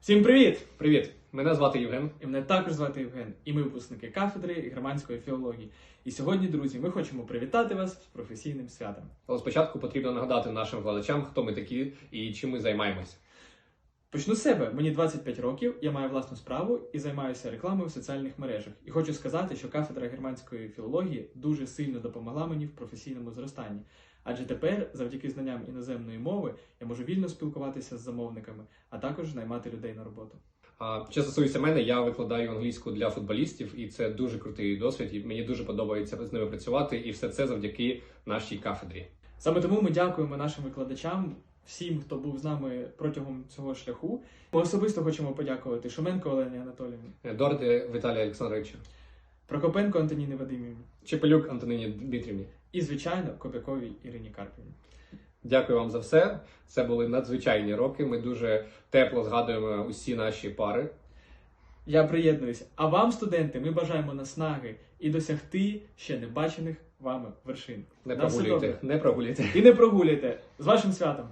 Всім привіт! Привіт! Мене звати Євген. І мене також звати Євген, і ми випускники кафедри германської філології. І сьогодні, друзі, ми хочемо привітати вас з професійним святом. Але спочатку потрібно нагадати нашим глядачам, хто ми такі і чим ми займаємося. Почну з себе. Мені 25 років, я маю власну справу і займаюся рекламою в соціальних мережах. І хочу сказати, що кафедра германської філології дуже сильно допомогла мені в професійному зростанні. Адже тепер, завдяки знанням іноземної мови, я можу вільно спілкуватися з замовниками, а також наймати людей на роботу. А що стосується мене, я викладаю англійську для футболістів, і це дуже крутий досвід. І мені дуже подобається з ними працювати, і все це завдяки нашій кафедрі. Саме тому ми дякуємо нашим викладачам, всім, хто був з нами протягом цього шляху. Ми особисто хочемо подякувати Шуменко Олені Анатоліївні, Дорде Віталія Олександровича, Прокопенко Антоніні Вадимівні Чепелюк Антонині Дмитрівні. і, звичайно, Кобяковій Ірині Карпівні. Дякую вам за все. Це були надзвичайні роки. Ми дуже тепло згадуємо усі наші пари. Я приєднуюсь. А вам, студенти, ми бажаємо наснаги і досягти ще не бачених вами вершин. Не На прогулюйте, не прогулюйте. І не прогуляйте з вашим святом!